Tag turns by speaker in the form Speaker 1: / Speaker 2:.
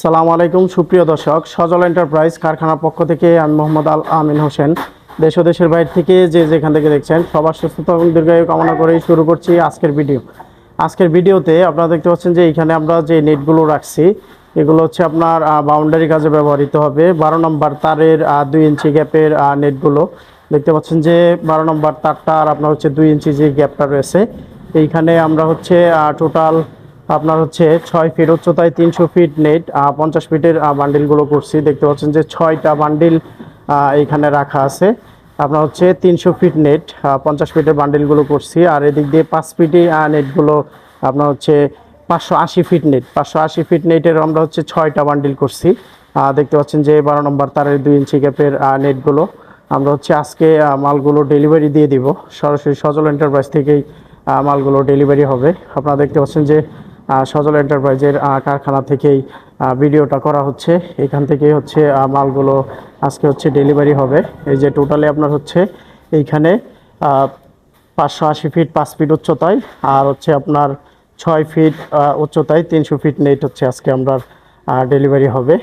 Speaker 1: সালাম আলাইকুম, সুপ্রিয় দর্শক। সজল এন্টারপ্রাইজ কারখানার পক্ষ থেকে আমি মোহাম্মদ আল আমিন হোসেন। দেশ দেশের বাইরে থেকে যে যেখান থেকে দেখছেন, সবার সুস্থতা এবং দীর্ঘায়ু কামনা করেই শুরু করছি আজকের ভিডিও। আজকের ভিডিওতে আপনারা দেখতে পাচ্ছেন যে এখানে আমরা যে নেটগুলো রাখছি, এগুলো হচ্ছে আপনার বাউন্ডারি কাজে ব্যবহৃত হবে। বারো নম্বর তারের দুই ইঞ্চি গ্যাপের নেটগুলো। দেখতে পাচ্ছেন যে বারো নম্বর তারটা আর আপনার হচ্ছে দুই ইঞ্চি যে গ্যাপটা রয়েছে, এইখানে আমরা হচ্ছে টোটাল আপনার হচ্ছে ছয় ফিট উচ্চতায় তিনশো ফিট নেট পঞ্চাশ ফিটের বান্ডিলগুলো করছি। দেখতে পাচ্ছেন যে ছয়টা বান্ডিল এইখানে রাখা আছে। আপনার হচ্ছে তিনশো ফিট নেট পঞ্চাশ ফিটের বান্ডিলগুলো করছি। আর এদিক দিয়ে পাঁচ ফিটে নেটগুলো আপনার হচ্ছে পাঁচশো আশি ফিট নেট পাঁচশো আশি ফিট নেটের আমরা হচ্ছে ছয়টা বান্ডিল করছি। দেখতে পাচ্ছেন যে বারো নম্বর তারের দুই ইঞ্চি গ্যাপের নেটগুলো আমরা হচ্ছে আজকে মালগুলো ডেলিভারি দিয়ে দিব। সরাসরি সজল এন্টারপ্রাইজ থেকেই মালগুলো ডেলিভারি হবে। আপনারা দেখতে পাচ্ছেন যে সজল এন্টারপ্রাইজের কারখানা থেকেই ভিডিওটা করা হচ্ছে। এখান থেকেই হচ্ছে মালগুলো আজকে হচ্ছে ডেলিভারি হবে। এই যে টোটালি আপনার হচ্ছে এইখানে পাঁচশো আশি ফিট, পাঁচ ফিট উচ্চতায়, আর হচ্ছে আপনার ছয় ফিট উচ্চতায় তিনশো ফিট নেট হচ্ছে আজকে আমরা ডেলিভারি হবে।